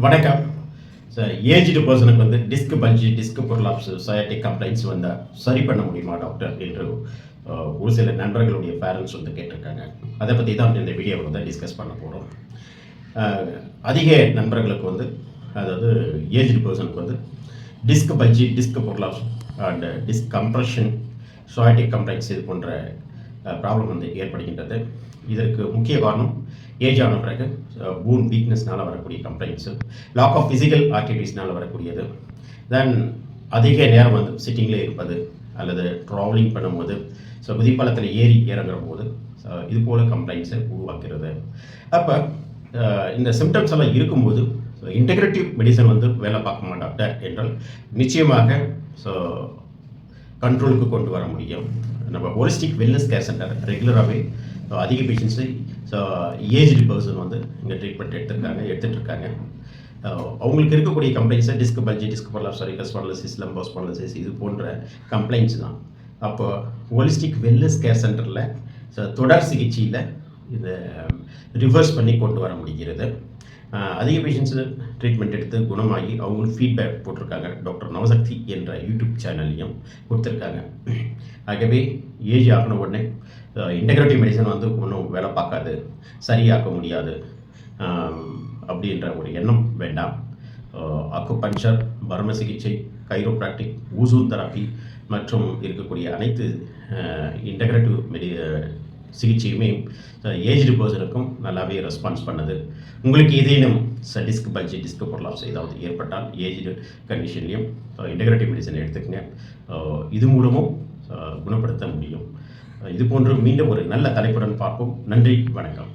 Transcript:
வணக்கம். Sir aged பர்சனுக்கு வந்து disc bulge disc prolapse sciatic complaints வந்தால் சரி பண்ண முடியுமா டாக்டர் என்று ஒரு சில நண்பர்களுடைய பேரண்ட்ஸ் வந்து கேட்டிருக்காங்க. அதை பற்றி தான் இந்த வீடியோவில் வந்து டிஸ்கஸ் பண்ண போகிறோம் அதிக நண்பர்களுக்கு வந்து அதாவது ஏஜ்டு பர்சனுக்கு வந்து disc bulge disc prolapse and disc compression sciatic complaints இது போன்ற ப்ராப்ளம் வந்து ஏற்படுகின்றது. இதற்கு முக்கிய காரணம் ஏஜ் ஆன பிறகு பூன் வீக்னஸ்னால வரக்கூடிய கம்ப்ளைண்ட்ஸு லாக் ஆஃப் ஃபிசிக்கல் ஆக்டிவிட்டீஸ்னால வரக்கூடியது. தென் அதிக நேரம் வந்து சிட்டிங்கில் இருப்பது அல்லது ட்ராவலிங் பண்ணும்போது ஸோ குதிப்பாலத்தில் ஏறி இறங்குற போது இது போல் கம்ப்ளைண்ட்ஸை உருவாக்குறது அப்போ இந்த சிம்டம்ஸ் எல்லாம் இருக்கும்போது இன்டெகிரேட்டிவ் மெடிசன் வந்து வேலை பார்க்க டாக்டர் என்றால் நிச்சயமாக ஸோ கண்ட்ரோலுக்கு கொண்டு வர முடியும். நம்ம ஹோலிஸ்டிக் வெல்னஸ் கேர் சென்டர் ரெகுலராகவே அதிக பேஷண்ட்ஸு ஸோ ஏஜ்டு பர்சன் வந்து இங்கே ட்ரீட்மெண்ட் எடுத்துருக்காங்க எடுத்துகிட்ருக்காங்க அவங்களுக்கு இருக்கக்கூடிய கம்ப்ளைண்ட்ஸை டிஸ்க் பல்ஜி டிஸ்க் சாரி சரிகஸ் பர்லசிஸ் லம்போஸ் இது போன்ற கம்ப்ளைண்ட்ஸ் தான். அப்போ ஹோலிஸ்டிக் வெல்னஸ் கேர் சென்டரில் தொடர் சிகிச்சையில் இதை ரிவர்ஸ் பண்ணி கொண்டு வர முடிகிறது. அதிக பேஷண்ட்ஸு ட்ரீட்மெண்ட் எடுத்து குணமாகி அவங்களுக்கு ஃபீட்பேக் போட்டிருக்காங்க. டாக்டர் நவசக்தி என்ற யூடியூப் சேனல்லையும் கொடுத்துருக்காங்க. ஆகவே ஏஜ் ஆகின உடனே இன்டெகிரேட்டிவ் மெடிசன் வந்து ஒன்றும் வேலை பார்க்காது. சரியாக்க முடியாது. அப்படின்ற ஒரு எண்ணம் வேண்டாம். அக்குபஞ்சர் பர்ம சிகிச்சை கைரோப்ராக்டிக் ஊசூன் தெரப்பி மற்றும் இருக்கக்கூடிய அனைத்து இன்டகிரேட்டிவ் மெடி சிகிச்சையுமே ஏஜ்டு பர்சனுக்கும் நல்லாவே ரெஸ்பான்ஸ் பண்ணுது. உங்களுக்கு ஏதேனும் டிஸ்க் பல்ஜி டிஸ்க் பொருளாப்ஸ் ஏதாவது ஏற்பட்டால் ஏஜ்டு கண்டிஷன்லையும் இன்டகிரேட்டிவ் மெடிசன் எடுத்துக்கங்க. இது மூலமும் குணப்படுத்த முடியும். இது போன்று மீண்டும் ஒரு நல்ல தலைப்புடன் பார்ப்போம். நன்றி வணக்கம்.